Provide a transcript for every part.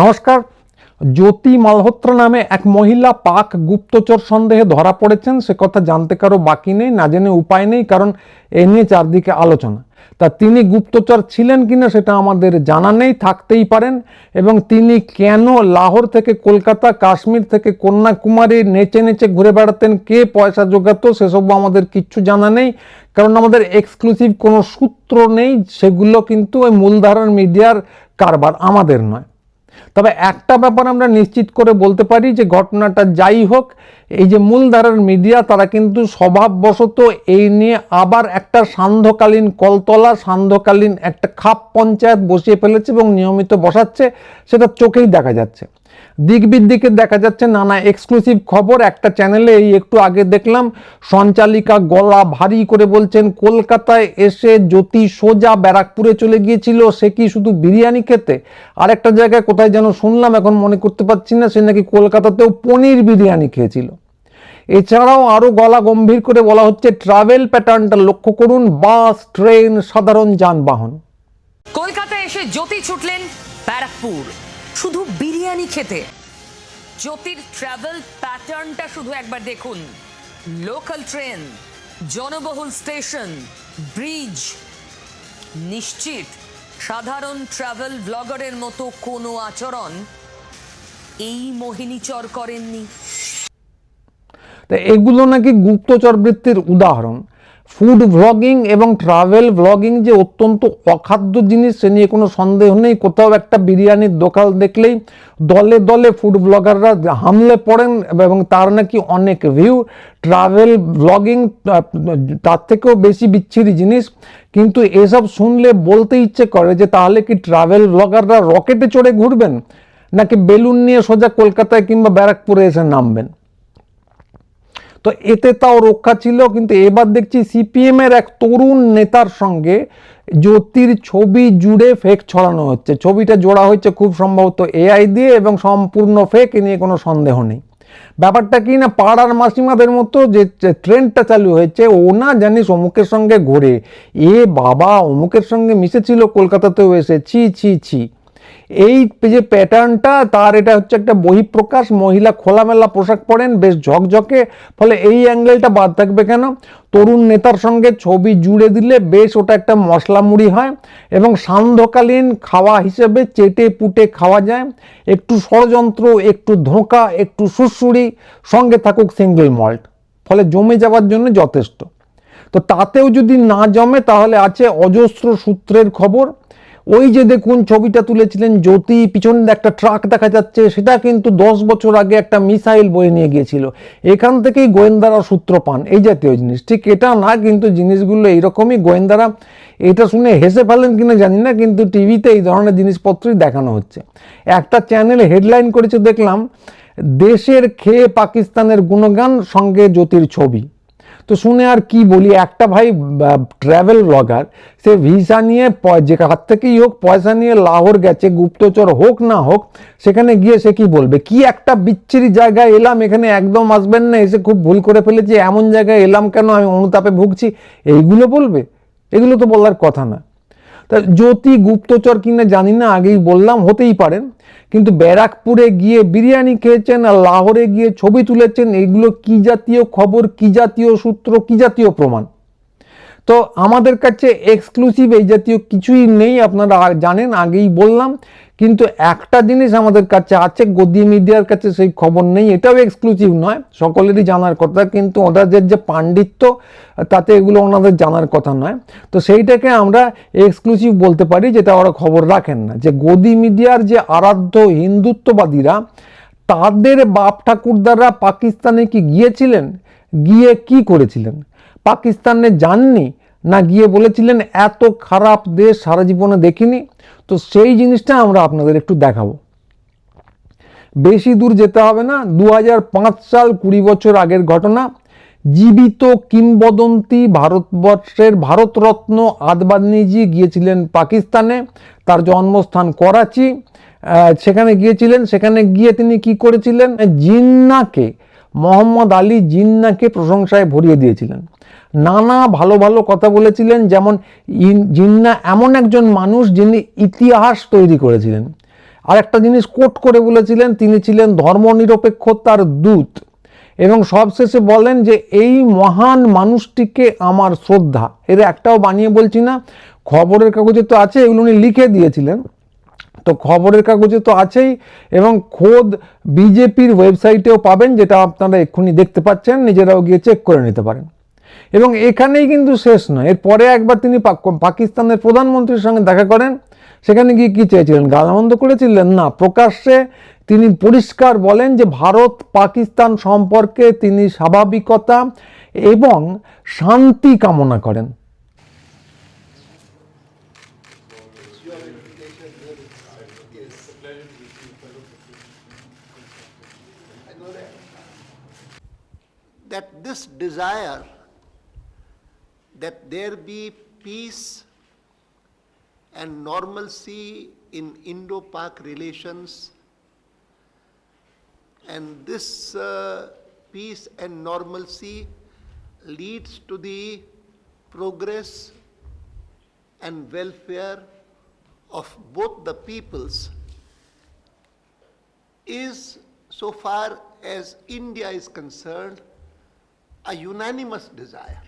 নমস্কার। জ্যোতি মালহোত্রা নামে এক মহিলা পাক গুপ্তচর সন্দেহে ধরা পড়েছেন। সে কথা জানতে কারও বাকি নেই, না জেনে উপায় নেই, কারণ এ নিয়ে চারদিকে আলোচনা। তা তিনি গুপ্তচর ছিলেন কিনা সেটা আমাদের জানা নেই, থাকতেই পারেন। এবং তিনি কেন লাহোর থেকে কলকাতা, কাশ্মীর থেকে কন্যাকুমারী নেচে নেচে ঘুরে বেড়াতেন, কে পয়সা জোগাতো সেসব আমাদের কিচ্ছু জানা নেই। কারণ আমাদের এক্সক্লুসিভ কোনো সূত্র নেই, সেগুলো কিন্তু ওই মূলধারার মিডিয়ার কারবার আমাদের নয়। তবে একটা ব্যাপার আমরা নিশ্চিত করে বলতে পারি যে ঘটনাটা যাই হোক, এই যে মূলধারার মিডিয়া, তারা কিন্তু স্বভাববশত এই নিয়ে আবার একটা সান্ধ্যকালীন কলতলা, সান্ধ্যকালীন একটা খাপ পঞ্চায়েত বসিয়ে ফেলেছে এবং নিয়মিত বসাচ্ছে, সেটা চোখেই দেখা যাচ্ছে। দিক বিদিকে দেখা যাচ্ছে নানা এক্সক্লুসিভ খবর। একটা চ্যানেলে এই একটু আগে দেখলাম, সঞ্চালিকা গলা ভারী করে বলছেন, কলকাতায় এসে জ্যোতি সোজা ব্যারাকপুরে চলে গিয়েছিল, সে কি শুধু বিরিয়ানি খেতে? আর একটা জায়গায় কোথায় যেন শুনলাম, এখন মনে করতে পারছি না, সে নাকি কলকাতাতেও পনির বিরিয়ানি খেয়েছিল। এছাড়াও আরও গলা গম্ভীর করে বলা হচ্ছে, ট্রাভেল প্যাটার্নটা লক্ষ্য করুন, বাস, ট্রেন, সাধারণ যানবাহন। কলকাতায় এসে জ্যোতি ছুটলেন ব্যারাকপুর। শুধু বিরিয়ানি খেতে। জ্যোতির ট্রাভেল প্যাটার্নটা শুধু একবার দেখুন। লোকাল ট্রেন জনবহুল স্টেশন ব্রিজ নিশ্চিত, সাধারণ ট্রাভেল ব্লগারের মতো কোনো আচরণ এই মোহিনীচর করেননি। তা এগুলো নাকি গুপ্তচর বৃত্তির উদাহরণ। ফুড ভ্লগিং এবং ট্রাভেল ভ্লগিং যে অত্যন্ত অখাদ্য জিনিস, সে নিয়ে কোনো সন্দেহ নেই। কোথাও একটা বিরিয়ানির দোকান দেখলেই দলে দলে ফুড ব্লগাররা হামলে পড়েন এবং তার নাকি অনেক ভিউ ট্রাভেল ভ্লগিং তার থেকেও বেশি বিচ্ছিরি জিনিস। কিন্তু এসব শুনলে বলতে ইচ্ছে করে যে তাহলে কি ট্রাভেল ব্লগাররা রকেটে চড়ে ঘুরবেন? নাকি বেলুন নিয়ে সোজা কলকাতায় কিংবা ব্যারাকপুরে এসে নামবেন? তো এতে তাও রক্ষা ছিল, কিন্তু এবার দেখছি সিপিএম এর এক তরুণ নেতার সঙ্গে জ্যোতির ছবি জুড়ে ফেক ছড়ানো হচ্ছে। ছবিটা জোড়া হয়েছে খুব সম্ভবত এআই দিয়ে এবং সম্পূর্ণ ফেক নিয়ে কোনো সন্দেহ নেই। ব্যাপারটা কি না, পাড়ার মাসিমাদের মতো যে ট্রেন্ডটা চালু হয়েছে, ও না জানিস অমুকের সঙ্গে ঘোরে। এ বাবা, অমুকের সঙ্গে মিশেছিল, কলকাতাতেও এসে, ছি ছি ছি। এই যে প্যাটার্নটা তার এটা হচ্ছে একটা বহিঃপ্রকাশ, মহিলা খোলামেলা পোশাক পরেন, বেশ ঝকঝকে, ফলে এই অ্যাঙ্গেলটা বাদ থাকবে কেন? তরুণ নেতার সঙ্গে ছবি জুড়ে দিলে বেশ ওটা একটা মশলা মুড়ি হয় এবং সান্ধ্যকালীন খাওয়া হিসেবে চেটে পুটে খাওয়া যায়। একটু ষড়যন্ত্র, একটু ধোঁকা, একটু সুড়সুড়ি, সঙ্গে থাকুক সিঙ্গেল মল্ট ফলে জমে যাওয়ার জন্য যথেষ্ট। তো তাতেও যদি না জমে, তাহলে আছে অজস্র সূত্রের খবর ওই যে দেখুন ছবিটা তুলেছিলেন জ্যোতি, পিছনে একটা ট্রাক দেখা যাচ্ছে, সেটা কিন্তু দশ বছর আগে একটা মিসাইল বয়ে নিয়ে গিয়েছিল। এখান থেকেই গোয়েন্দারা সূত্র পান, এই জাতীয় জিনিস। ঠিক এটা না, কিন্তু জিনিসগুলো এইরকমই গোয়েন্দারা, এটা শুনে হেসে ফেলেন কিনা জানি না, কিন্তু টিভিতে এই ধরনের জিনিসপত্রই দেখানো হচ্ছে। একটা চ্যানেলে হেডলাইন করেছে, দেখলাম, দেশের খেয়ে পাকিস্তানের গুণগান সঙ্গে জ্যোতির ছবি। তো শুনে আর কি বলি, একটা ভাই ট্রাভেল ব্লগার সে ভিসা নিয়ে যে হাত থেকেই হোক, পয়সা নিয়ে লাহোর গেছে, গুপ্তচর হোক না হোক, সেখানে গিয়ে সে কি বলবে? কি একটা বিচ্ছিরি জায়গায় এলাম, এখানে একদম আসবেন না, এসে খুব ভুল করে ফেলেছি, এমন জায়গায় এলাম কেন, আমি অনুতাপে ভুগছি, এইগুলো বলবে? এগুলো তো বলার কথা না। তা জ্যোতি গুপ্তচর কিনা জানি না, আগেই বললাম, হতেই পারেন কিন্তু ব্যারাকপুরে গিয়ে বিরিয়ানি খেয়েছেন আর লাহোরে গিয়ে ছবি তুলেছেন এগুলো কি জাতীয় খবর, কি জাতীয় সূত্র, কি জাতীয় প্রমাণ? তো আমাদের কাছে এক্সক্লুসিভ এই জাতীয় কিছুই নেই, আপনারা জানেন, আগেই বললাম। কিন্তু একটা জিনিস আমাদের কাছে আছে, গদি মিডিয়ার কাছে সেই খবর নেই, এটাও এক্সক্লুসিভ নয়, সকলেরই জানার কথা, কিন্তু ওনাদের যে পাণ্ডিত্য, তাতে এগুলো ওনাদের জানার কথা নয়। তো সেইটাকে আমরা এক্সক্লুসিভ বলতে পারি, যেটা ওরা খবর রাখেন না, যে গদি মিডিয়ার যে আরাধ্য হিন্দুত্ববাদীরা, তাদের বাপ ঠাকুরদারা পাকিস্তানে কি গিয়েছিলেন? গিয়ে কি করেছিলেন? পাকিস্তানে যাননি, না গিয়ে বলেছিলেন, এত খারাপ দেশ সারা জীবনে দেখিনি। তো সেই জিনিসটা আমরা আপনাদের একটু দেখাবো। বেশি দূর যেতে হবে না দু হাজার পাঁচ সাল কুড়ি বছর আগের ঘটনা। জীবিত কিংবদন্তি ভারতবর্ষের ভারতরত্ন আদবানিজি গিয়েছিলেন পাকিস্তানে, তার জন্মস্থান করাচি। সেখানে গিয়েছিলেন, সেখানে গিয়ে তিনি কি করেছিলেন? জিন্নাকে, মোহাম্মদ আলী জিন্নাকে প্রশংসায় ভরিয়ে দিয়েছিলেন। নানা ভালো ভালো কথা বলেছিলেন, যেমন জিন্না এমন একজন মানুষ যিনি ইতিহাস তৈরি করেছিলেন। আর একটা জিনিস কোট করে বলেছিলেন, তিনি ছিলেন ধর্মনিরপেক্ষতার দূত। এবং সবশেষে বলেন যে, এই মহান মানুষটিকে আমার শ্রদ্ধা। এর একটাও বানিয়ে বলছি না, খবরের কাগজে তো আছে, এগুলো উনি লিখে দিয়েছিলেন। তো খবরের কাগজে তো আছেই, এবং খোদ বিজেপির ওয়েবসাইটেও পাবেন, যেটা আপনারা এক্ষুনি দেখতে পাচ্ছেন, নিজেরাও গিয়ে চেক করে নিতে পারেন। এবং এখানেই কিন্তু শেষ নয়। এরপরে একবার তিনি পাক- পাকিস্তানের প্রধানমন্ত্রীর সঙ্গে দেখা করেন। সেখানে গিয়ে কী চেয়েছিলেন? গালামন্দ করেছিলেন? না, প্রকাশ্যে তিনি পরিষ্কার বলেন যে ভারত পাকিস্তান সম্পর্কে তিনি স্বাভাবিকতা এবং শান্তি কামনা করেন। That this desire that there be peace and normalcy in Indo-Pak relations and this uh, peace and normalcy leads to the progress and welfare of both the peoples is, so far as India is concerned, a unanimous desire.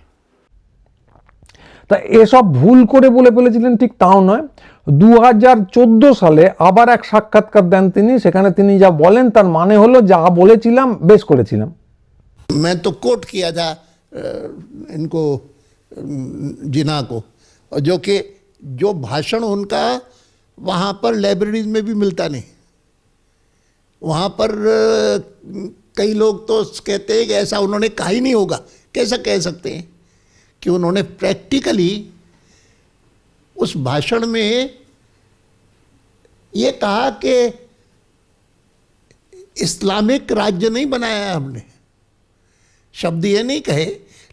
তা এসব ভুল করে বলে ফেলেছিলেন ঠিক তাও নয় দু হাজার চোদ্দো সালে আবার এক সাক্ষাৎকার দেন তিনি সেখানে তিনি যা বলেন তার মানে হলো যা বলেছিলাম বেশ করেছিলাম मैं तो कोट किया था अ, इनको अम, जिना को और जो कि जो भाषण उनका वहाँ पर लाइब्रेरीज में भी मिलता नहीं वहाँ पर अ, कई लोग तो कहते हैं कि ऐसा उन्होंने कहा ही नहीं होगा कैसा कह सकते हैं कि उन्होंने प्रैक्टिकली उस भाषण में ये कहा कि इस्लामिक राज्य नहीं बनाया हमने। शब्द ये नहीं कहे,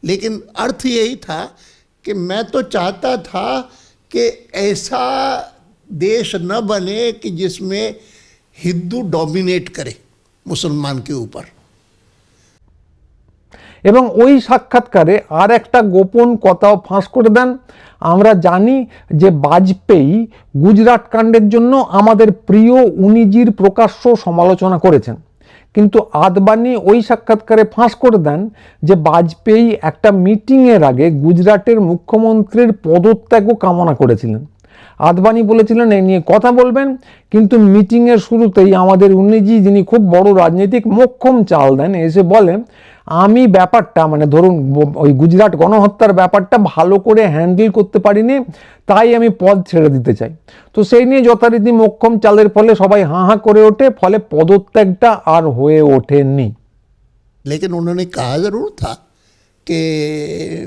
लेकिन अर्थ यही था कि मैं तो चाहता था कि ऐसा देश न बने कि जिसमें हिंदू डोमिनेट करे मुसलमान के ऊपर। এবং ওই সাক্ষাৎকারে আর একটা গোপন কথাও ফাঁস করে দেন। আমরা জানি যে বাজপেয়ী গুজরাট কাণ্ডের জন্য আমাদের প্রিয় উনিজির প্রকাশ্য সমালোচনা করেছেন। কিন্তু আদবানি ওই সাক্ষাৎকারে ফাঁস করে দেন যে বাজপেয়ী একটা মিটিংয়ের আগে গুজরাটের মুখ্যমন্ত্রীর পদত্যাগও কামনা করেছিলেন। আদবানি বলেছিলেন এই নিয়ে কথা বলবেন। কিন্তু মিটিংয়ের শুরুতেই আমাদের উনিজি, যিনি খুব বড় রাজনৈতিক মোক্ষম চাল দেন, এসে বলেন আমি ব্যাপারটা মানে ধরুন ব- ওই গুজরাট গণহত্যার ব্যাপারটা ভালো করে হ্যান্ডেল করতে পারিনি তাই আমি পদ ছেড়ে দিতে চাই তো সেই নিয়ে যথারীতি মোক্ষম চালের ফলে সবাই হাঁ হাঁ করে ওঠে ফলে পদত্যাগটা আর হয়ে ওঠেনি लेकिन उन्होंने कहा ज़रूर था कि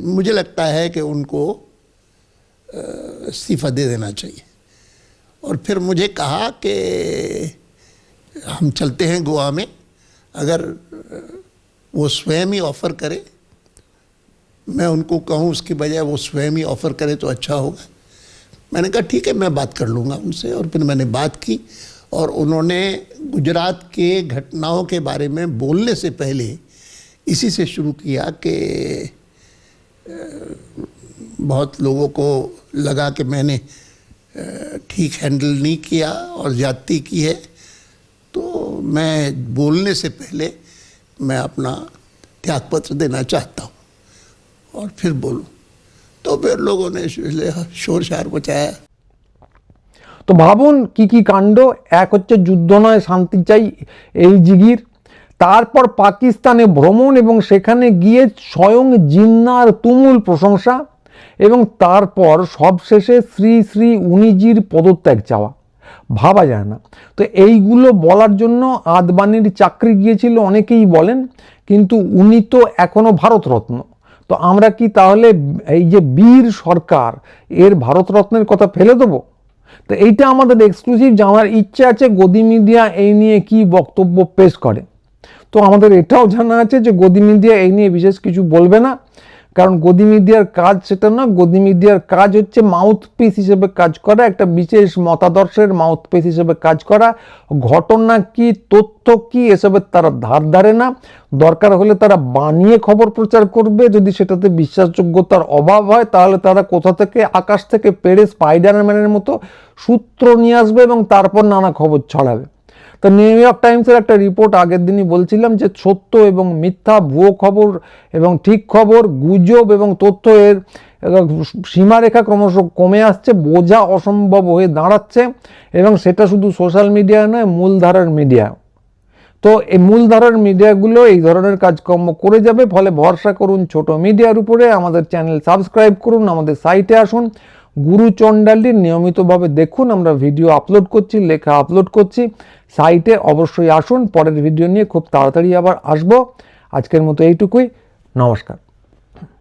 मुझे लगता है कि उनको अ, इस्तीफ़ा दे देना चाहिए और फिर मुझे कहा कि हम चलते हैं गोवा में अगर अ, वो स्वयं ही ऑफ़र करे। मैं उनको कहूँ, उसकी बजाय वो स्वयं ही ऑफ़र करे तो अच्छा होगा। मैंने कहा, ठीक है, मैं बात कर लूँगा उनसे। और फिर मैंने बात की और उन्होंने गुजरात के घटनाओं के बारे में बोलने से पहले इसी से शुरू किया कि बहुत लोगों को लगा कि मैंने ठीक हैंडल नहीं किया और ज़्यादती की है। तो मैं बोलने से पहले मैं अपना त्यागपत्र देना चाहता हूँ और फिर बोलूँ तो फिर लोगों ने शोर शार मचाया তো ভাবুন কি কি কাণ্ড এক হচ্ছে যুদ্ধ নয় শান্তি চাই এই জিগির তারপর পাকিস্তানে ভ্রমণ এবং সেখানে গিয়ে স্বয়ং জিন্নার তুমুল প্রশংসা এবং তারপর সবশেষে শ্রী শ্রী উনিজির পদত্যাগ চাওয়া ভাবা যায় না। তো এইগুলো বলার জন্য আদবানির চাকরি গিয়েছিল, অনেকেই বলেন, কিন্তু উনি তো এখনও ভারতরত্ন। তো আমরা কি তাহলে এই যে বীর সরকার, এর ভারতরত্নের কথা ফেলে দেবো? তো এইটা আমাদের এক্সক্লুসিভ জানার ইচ্ছে আছে, গদি মিডিয়া এই নিয়ে কি বক্তব্য পেশ করে। তো আমাদের এটাও জানা আছে যে গদি মিডিয়া এই নিয়ে বিশেষ কিছু বলবে না। কারণ গদি মিডিয়ার কাজ সেটা না গদি মিডিয়ার কাজ হচ্ছে মাউথপিস হিসেবে কাজ করা, একটা বিশেষ মতাদর্শের মাউথ পিস হিসেবে কাজ করা। ঘটনা কি, তথ্য কি, এসবের তারা ধার ধারে না। দরকার হলে তারা বানিয়ে খবর প্রচার করবে। যদি সেটাতে বিশ্বাসযোগ্যতার অভাব হয়, তাহলে তারা কোথা থেকে, আকাশ থেকে পেরে স্পাইডারম্যানের মতো সূত্র নিয়ে আসবে এবং তারপর নানা খবর ছড়াবে। তো নিউ ইয়র্ক টাইমসের একটা রিপোর্ট আগের দিনই বলছিলাম যে সত্য এবং মিথ্যা, ভুয়ো খবর এবং ঠিক খবর, গুজব এবং তথ্য এর সীমারেখা ক্রমশ কমে আসছে, বোঝা অসম্ভব হয়ে দাঁড়াচ্ছে এবং সেটা শুধু সোশ্যাল মিডিয়া নয়, মূলধারার মিডিয়া তো এই মূলধারার মিডিয়াগুলো এই ধরনের কাজকর্ম করে যাবে, ফলে ভরসা করুন ছোট মিডিয়ার উপরে, আমাদের চ্যানেল সাবস্ক্রাইব করুন, আমাদের সাইটে আসুন। গুরু চণ্ডালটি নিয়মিতভাবে দেখুন, আমরা ভিডিও আপলোড করছি, লেখা আপলোড করছি। সাইটে অবশ্যই আসুন, পরের ভিডিও নিয়ে খুব তাড়াতাড়ি আবার আসব। আজকের মতো এইটুকুই। নমস্কার।